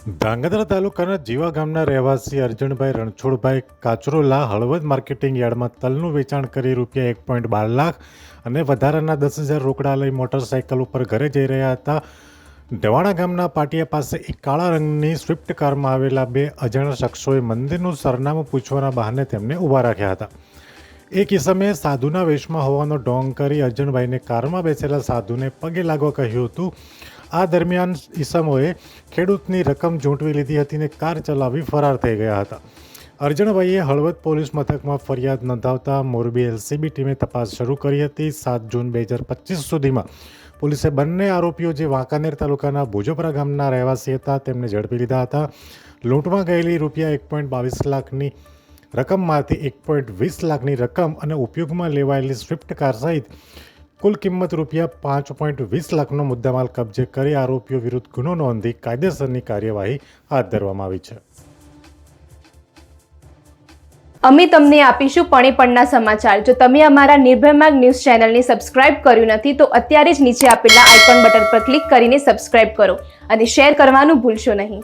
ધાંગધ્રા તાલુકાના જીવા ગામના રહેવાસી અર્જુનભાઈ રણછોડભાઈ કાચરોલા હળવદ માર્કેટિંગ યાર્ડમાં તલનું વેચાણ કરી રૂપિયા એક પોઈન્ટ બાર લાખ અને વધારાના દસ હજાર રોકડા લઈ મોટરસાઇકલ ઉપર ઘરે જઈ રહ્યા હતા. ઢવાણા ગામના પાટિયા પાસે એક કાળા રંગની સ્વિફ્ટ કારમાં આવેલા બે અજાણ્યા શખ્સોએ મંદિરનું સરનામું પૂછવાના બહાને તેમને ઊભા રાખ્યા હતા. એક ઇસમે સાધુના વેશમાં હોવાનો ઢોંગ કરી અર્જુનભાઈને કારમાં બેસેલા સાધુને પગે લાગવા કહ્યું હતું. આ દરમિયાન ઈસમોએ ખેડૂતની રકમ ઝૂંટવી લીધી હતી ને કાર ચલાવી ફરાર થઈ ગયા હતા. અર્જણભાઈએ હળવદ પોલીસ મથકમાં ફરિયાદ નોંધાવતા મોરબી એલસીબી ટીમે તપાસ શરૂ કરી હતી. સાત જૂન બે હજાર પચીસ સુધીમાં પોલીસે બંને આરોપીઓ જે વાંકાનેર તાલુકાના ભોજપરા ગામના રહેવાસી હતા તેમને ઝડપી લીધા હતા. લૂંટમાં ગયેલી રૂપિયા એક પોઈન્ટ બાવીસ લાખની રકમમાંથી એક પોઈન્ટ વીસ લાખની રકમ અને ઉપયોગમાં લેવાયેલી સ્વિફ્ટ કાર સહિત કુલ કિંમત રૂપિયા પાંચ પોઈન્ટ વીસ લાખનો મુદ્દામાલ કબજે કરી આરોપીઓ વિરુદ્ધ ગુનો નોંધી કાયદેસરની કાર્યવાહી હાથ ધરવામાં આવી છે. અમે તમને આપીશું પણેપણના સમાચાર. જો તમે અમારા નિર્ભય ન્યૂઝ ચેનલને સબસ્ક્રાઇબ કર્યું નથી, તો અત્યારે જ નીચે આપેલા આઇકોન બટન પર ક્લિક કરીને સબસ્ક્રાઇબ કરો અને શેર કરવાનું ભૂલશો નહીં.